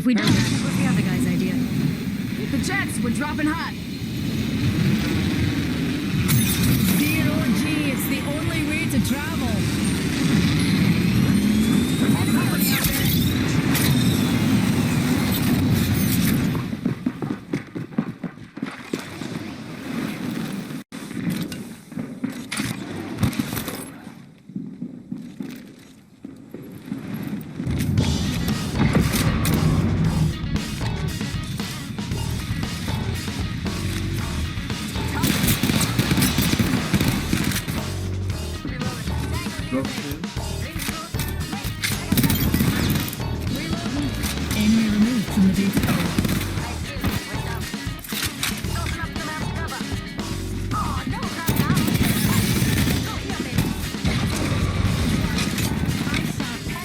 if we don't, What's the other guy's idea? The jets, we're dropping hot. the only way to travel.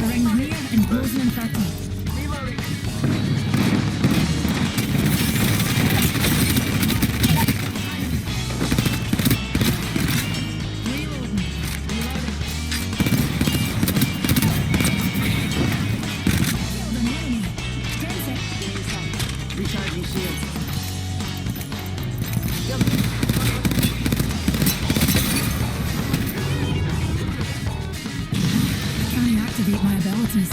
Rangir and Bozeman Factor. business.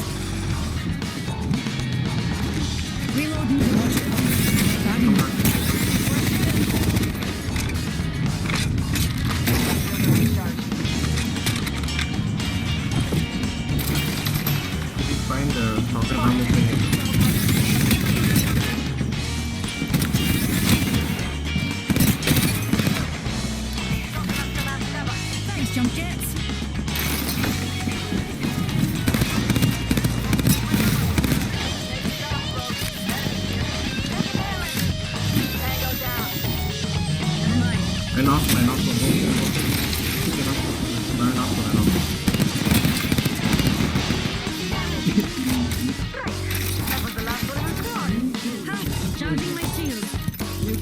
Reloading. Guarding. Find the proper helmet thing. Jump it.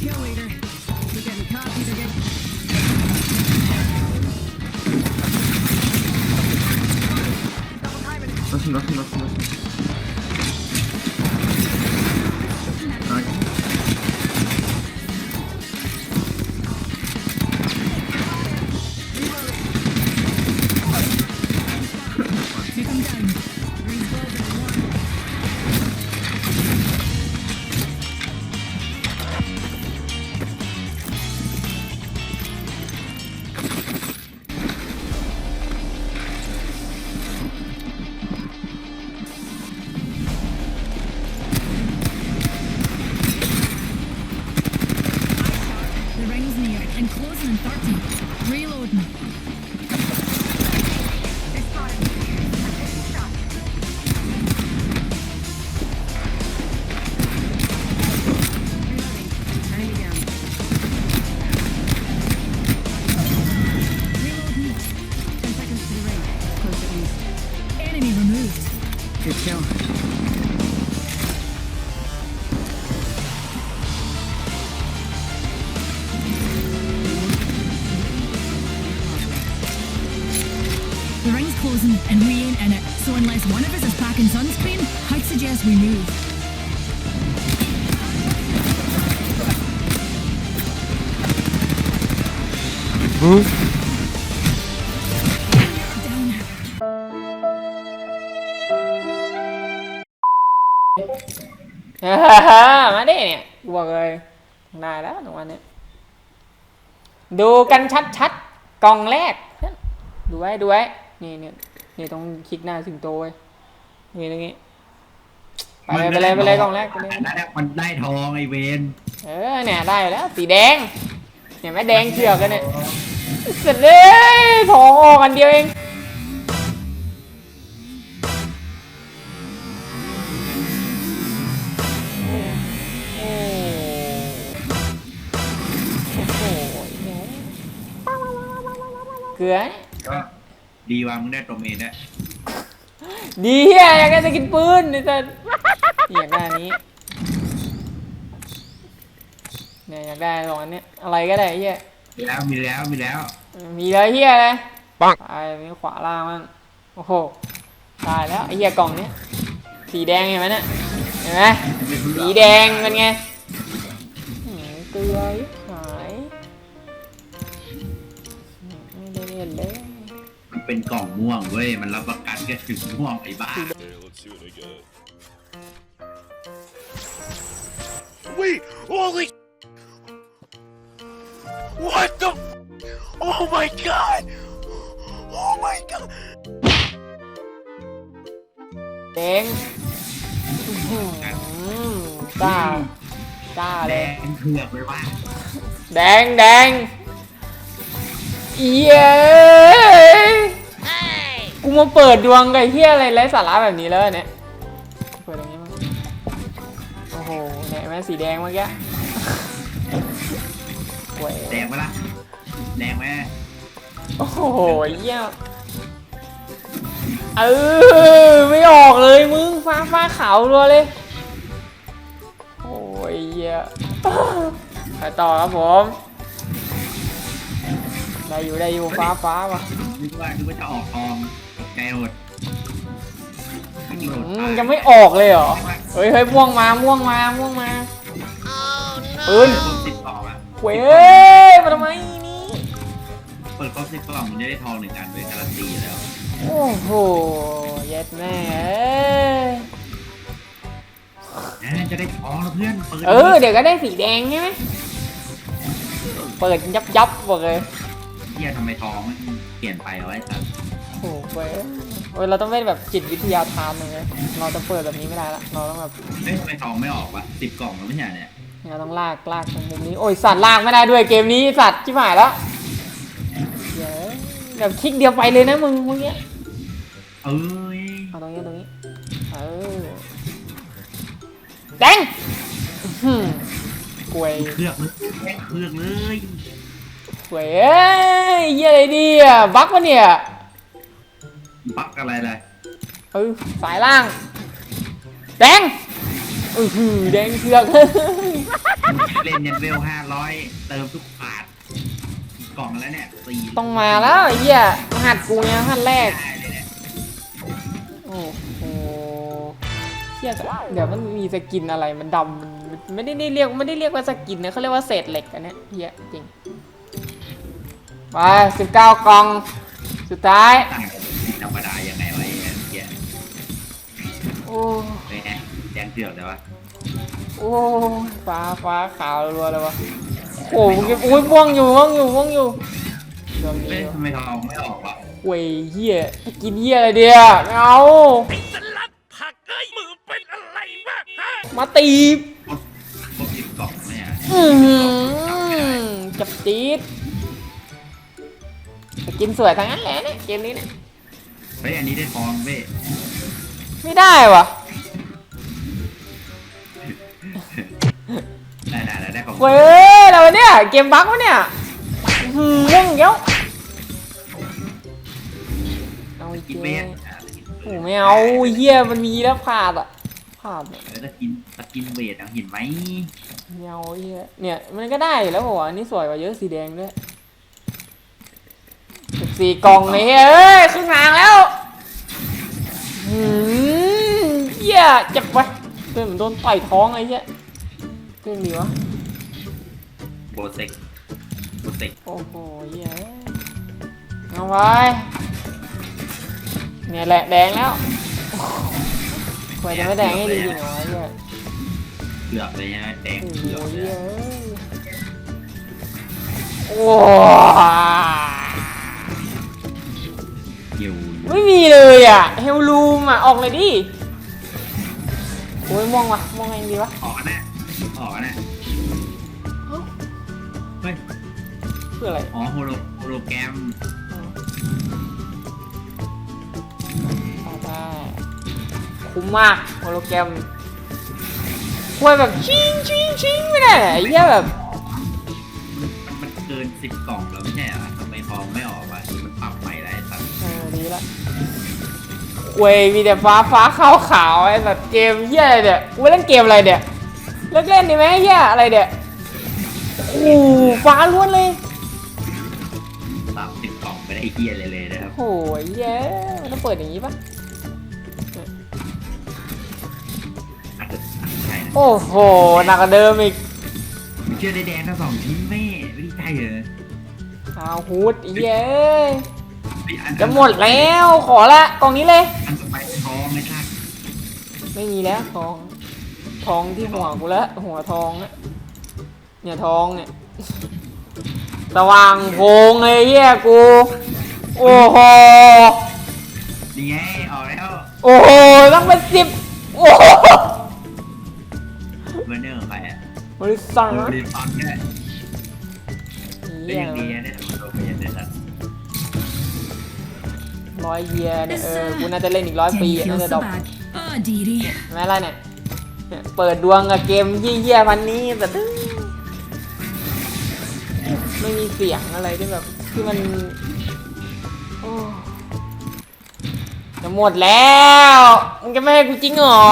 kill leader. We're getting copied again. 나신 나신 나신 나신 So unless one of us is packing sunscreen, I'd suggest we move. ฮ่ามาดิเนี่ยกูบอกเลยได้แล้วตรงวันนี้ดูกันชัดๆกล่องแรก ดูไว้ดูไว้นี่เนี่ย นี่ต้องคลิกหน้าสิงโตไว้นี่ตรงนี้ไปเลยไปเลยไปเลยกล่องแรกไปเลยอันนั้นมันได้ทองไอเวนเออเนี่ยได้แล้วสีแดงเนี่ยแม่แดงเชือกกันเนี่ยเสร็จเลยทองออกอันเดียวเองโอ้โหเกลือก็ ดีว่ามึงได้ตัวเมนได้ดีอะอยากได้สกินปืนนี่แต่อยากได้อันนี้เนี่ยอยากได้สองอันเนี้ยอะไรก็ได้ไอ้เฮียมีแล้วมีแล้วมีแล้วมีเลยเฮียเลยปังตายมีขวาล่างมั่งโอ้โหตายแล้วไอ้เฮียกล่องเนี้ยสีแดงเห็นไหมเนี่ยเห็นไหมสีแดงเป็นไงหืมเกลือ เป็นกล่องม่วงเว้ย มันรับประกันแค่ถึงม่วงไอ้บ้า Wait, holy. What the? Oh my god! Oh my god! แดงอื้อหือกล้ากล้าแดเลย งเผือกเลยว่าแดงแดงเย้ กูมาเปิดดวงกับไอ้เฮียอะไรไร้สาระแบบนี้แล้วเนี่ย เปิดอย่างนี้มั้งโอ้โหเนี่ยเห็นไหมสีแดงเมื่อกี้โว้ยแดงปะล่ะแดงไหมโอ้โหเยี่ยเออไม่ออกเลยมึงฟ้าฟ้าขาวรัวเลยโอ้ยเยี่ยไปต่อครับผมได้อยู่ได้อยู่ฟ้าฟ้าว่ะนึกว่านึกว่าจะออกทอง ตกใจหมดอืมยังไม่ออกเลยเหรอ เฮ้ยเฮ้ยม่วงมาม่วงมาม่วงมาปืนครบสิบกล่องอะเว้ยมาทำไมนี่ เปิดครบสิบกล่องมันจะได้ทองหนึ่งอันเลยการันตีแล้ว โอ้โห เย็ดแม่เอ้ยแหมจะได้ทองแล้วเพื่อนเปิดเออ เดี๋ยวก็ได้สีแดงใช่ไหมเปิดยับยับหมดเลย เฮียทำไมทองมันเปลี่ยนไปเอาไว้สัตว์โอ้โหเว้ยโอ้ยเราต้องเล่นแบบจิตวิทยาทานเลยเราจะเปิดแบบนี้ไม่ได้ละ เราต้องแบบเฮ้ยทำไมทองไม่ออกวะสิบกล่องแล้วไม่ใช่เนี่ยเราต้องลากลากตรงมุมนี้ โอ้ยสัตว์ลากไม่ได้ด้วยเกมนี้สัตว์ชิบหายแล้วเดี๋ยวแบบคลิกเดียวไปเลยนะมึงเมื่อกี้เอ้ยเอาตรงนี้ตรงนี้ เออแดงอื้อหือกล้วยเครือกเลยแม่งเครือกเลยกล้วยเอ้ยเหี้ยอะไรดีอะบั๊กปะเนี่ย บักอะไรเลยเออสายล่าง แดงอือหือแดงเชือกเล่นยันเวลห้าร้อยเติมทุกบาทกล่องแล้วเนี่ยสี่ต้องมาแล้วไอ้เหี้ยรหัสกูเนี่ยรหัสแรก ได้เลยเนี่ยโอ้โหเชี่ยเดี๋ยวมันมีสกินอะไรมันดำมันมันไม่ได้เรียกไม่ได้เรียกว่าสกินนะเขาเรียกว่าเศษเหล็กอันเนี้ยเหี้ยจริงไปสิบเก้ากล่อง สุดท้าย ต่างกิน อ้ไปแน่แดงเดือดเลยวะโอ้ฟ้าฟ้าขาวรัวเลยวะโอ้โหมึงโอ้ยม่วงอยู่ม่วงอยู่ม่วงอยู่ดวงเฮ้นี้ยทำไมทองไม่ออกวะเว้ยเหี้ยจะกินเหี้ยอะไรเดียไม่เอาสลัดผักเอ้ยมือเป็นอะไรมากฮะมาตีบครบครบสิบกล่องไหมอะอื้อหือจับจี๊ดจะกินสวยทั้งนั้นแหละเนี่ยเกมนี้เนี่ยเฮ้ยอันนี้ได้ทองเว้ย ไม่ได้วะได้ได้ได้ได้ของเว้ยเราเนี่ยเกมบั๊กวะเนี่ยอื้อหือม่วงเกี้ยวเอาอีกกินเกเว้ยมอะโอ้ไม่เอาเหี้ยมันมีแล้วพลาดอะพลาดเนี่ยเออถ้ากินถ้ากินเวทอะเห็นไหมไม่เอาเหี้ยเนี่ยมันก็ได้อยู่แล้วบอกว่าอันนี้สวยกว่าเยอะสีแดงด้วยสิบสี่กล่องเลยเฮ้ยครึ่งทางแล้วหืม เหี้ยเจ็บวะเพื่อนเหมือนโดนต่อยท้องไอ้เหี้ยเรื่องดีวะโบเซกโบเซกโอ้โหเหี้ยเอาไว้เนี่ยแหละแดงแล้วควรจะไม่แดงให้ดีจริงเหรอไอ้เหี้ยเกือบเลยนะแดงโอ้โหเกือบเลเหี้ยยโอ้ยหิวไม่มีเลยอะเฮลลูมอะออกเลยดิ โอ้ยม่วงวะม่วงไงดีวะออกนะออกนะเฮ้ยเพื่ออะไรอ๋อโฮโลโฮโลแกรมเอาได้คุ้มมากโฮโลแกรมควรแบบชิงชิงชิงไม่ได้ไอ้เหี้ยแบบมันมันเกินสิบกล่องแล้วไม่ใช่เหรอทำไมทองไม่ออก เว้ยมีแต่ฟ้าฟ้าขาวขาวๆไอ้สัตว์เกมเหี้ยอะไรเนี่ยกูเล่นเกมอะไรเนี่ยเลิกเล่นดีไหมเหี้ยอะไรเนี่ยโอ้โหฟ้าล้วนเลยสามสิบกล่องไม่ได้เฮียเลยเลยนะครับโอ้ยเย้มันต้องเปิดอย่างนี้ปะโอ้โหหนักกว่าเดิมอีกไม่เชื่อได้แดงทั้งสองทีมแม่ไม่ได้ใจเหรอเอาฮูดอีเย้ยไอ้อัน จะหมดแล้วขอละกล่องนี้เลยอันต่อไปทองไม่ทักไม่มีแล้วทอง ทองที่หัวกูแล้วหัวทองอะเนี่ยทองเนี่ยสว่างโพงเลยเฮียกู โอ้โหนี่ไงออกแล้วโอ้โหต้องเป็นสิบโอ้โหเบอร์เนอร์ของใครอะบริษัทโรนะเรียนฟังแค่ได้เฮียยังดีนะเนี่ยโรเรียนเนี่ยนะ ร้อยเยียร์เนี่ยเออกูน่าจะเล่นอีกร้อยปี Didn't อะน่า feel จะ so ดรอป bad. Oh, dearie. ไม่อะไรเนี่ยเนี่ยเปิดดวงกับเกมเยี่ยๆพันนี้แต่ดื้อไม่มีเสียงอะไรที่แบบที่มันโอ้จะหมดแล้วมึงจะไม่ให้กูจริงเหรอ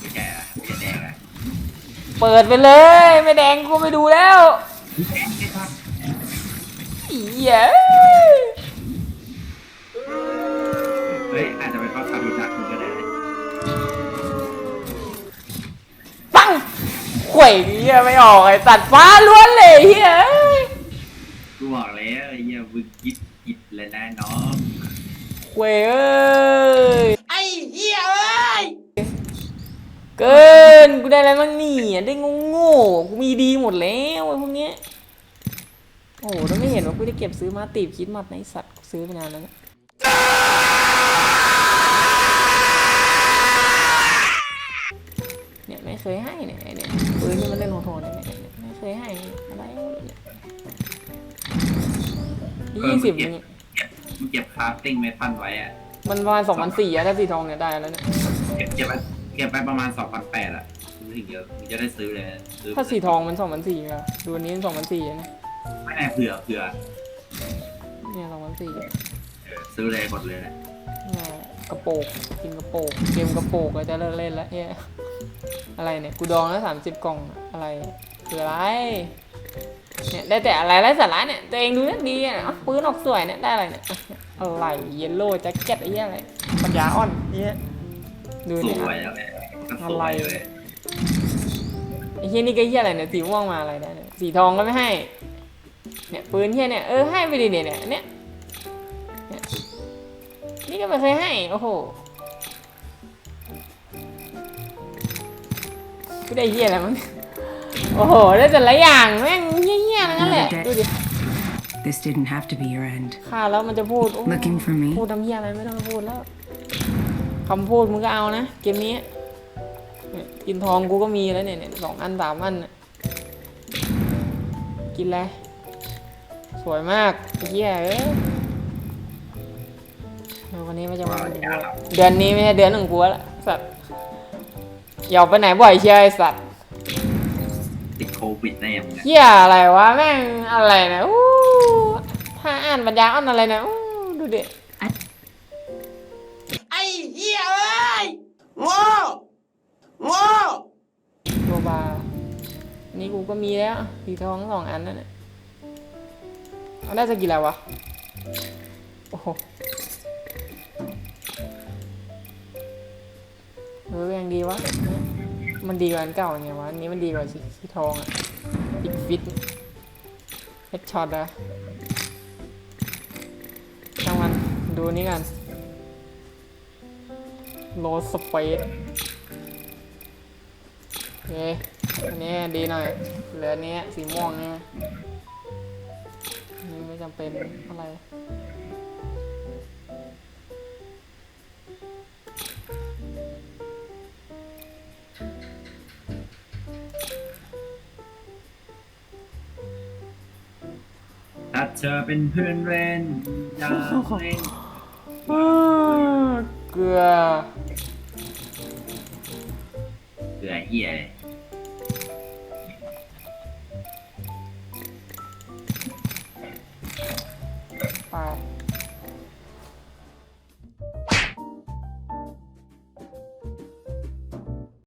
ไม่ใช่อะไม่ใช่แดงอะเปิดไปเลย ไม่แดงกูไม่ดูแล้วแดงไม่ทักอีเหี้ย ข่วยเหี้ยไม่ออกไอ้ตัดฟ้าล้วนเลยเหี้ยกูบอกแล้วไอ้เหี้ยมึงยิบยิบเลยนะน้องข่วยเอ้ยไอ้เหี้ยเอ้ยเกินกูได้อะไรบ้างนี่อะได้งงโง่ๆกูมีดีหมดแล้วไอ้พวกเนี้ยโอ้โหแล้วไม่เห็นว่ากูได้เก็บซื้อมาตีบคิดมัดในะไอ้สัตว์กูซื้อไปนานแล้ว เนี่ยไม่เคยให้เนี่ยเนี่ยปืนที่มันเล่นโหดๆเนี่ยเนี่ยเนี่ยไม่เคยให้อะไรยี่สิบนึงเมึงเก็บคราฟติ้งเมทัลไว้อะมันประมาณสองพันสี่อะถ้าสีทองเนี่ยได้แล้วเนี่ยเก็บเก็บไว้เก็บไปประมาณ2,800อะถึงเยอะมึงจะได้ซื้อเลยซื้อถ้าสีทองมันสองพันสี่อะดูอันนี้สองพันสี่นะไม่ได้เผื่อเผื่อเนี่ยสองพันสี่ซื้อเลยหมดเลยแหละ กระโปงกินกระโปงเกมกระโปงก็จะเลิกเล่นแล้วเนี่ยอะไรเนี่ยกูดองแล้วสามสิบกล่องอะไรคืออะไรเนี่ยได้แต่อะไรไร้สาระเนี่ยตัวเองดูนั่นดีอะปืนออกสวยเนี่ยได้อะไรเนี่ยอะไรเยลโล่แจ็คเก็ตไอ้เหี้ยอะไรปัญญาอ่อนเนี่ยดูเนี่ยวยแล้วแหละก็สวยเลยไอ้เหี้ยนี่ก็เหี้ยอะไรเนี่ยสีม่วงมาอะไรได้เนี่ยสีทองก็ไม่ให้เนี่ยปืนเหี้ยเนี่ยเออให้ไปดิเนี่ยเนี่ย นี่ก็ไม่เคยให้ โอ้โหกูได้เหี้ยอะไรมั้งเนี่ยโอ้โห ได้แต่ละอย่างแม่งเหี้ยๆทั้งนั้นแหละ ดูดิ This didn't have to be your end. ฆ่าแล้วมันจะพูดโอ้ Looking for me? พูดทำเหี้ยอะไรไม่ต้องมาพูดแล้วคำพูดมึงก็เอานะ เกมนี้เนี่ยกินทองกูก็มีแล้วเนี่ยเนี่ยสองอันสามอันน่ะกินอะไรสวยมากไอ้เหี้ยเอ้ยเออ วันนี้ไม่ใช่วันของกูละเดือนนี้ไม่ใช่เดือนของกูละสัตว์อย่าออกไปไหนบ่อยเชียไอสัตว์ติดโควิดแน่มึงอะเหี้ยอะไรวะแม่งอะไรนะอู้ถ้าอ่านบรรยายอ่านอะไรนะอู้ดูดิโลบาอันนี้กูก็มีแล้วสีทองสองอันนั่นแหละเอาได้จะกี่แล้ววะโอ้โห เออยังดีวะ มันดีกว่าอันเก่าไงวะ อันนี้มันดีกว่าสีทองอะอีกฟิตเฮดช็อตอะช่างมัน ดูนี่กันโลสเปซโอเคอันนี้ดีหน่อย เหลืออันนี้สีม่วงเนี่ยนี่ไม่จำเป็นอะไร ถ้าเธอเป็นเพื่อนเล่นอยากเล่นเกลือเบื่อเหี้ยเลยไป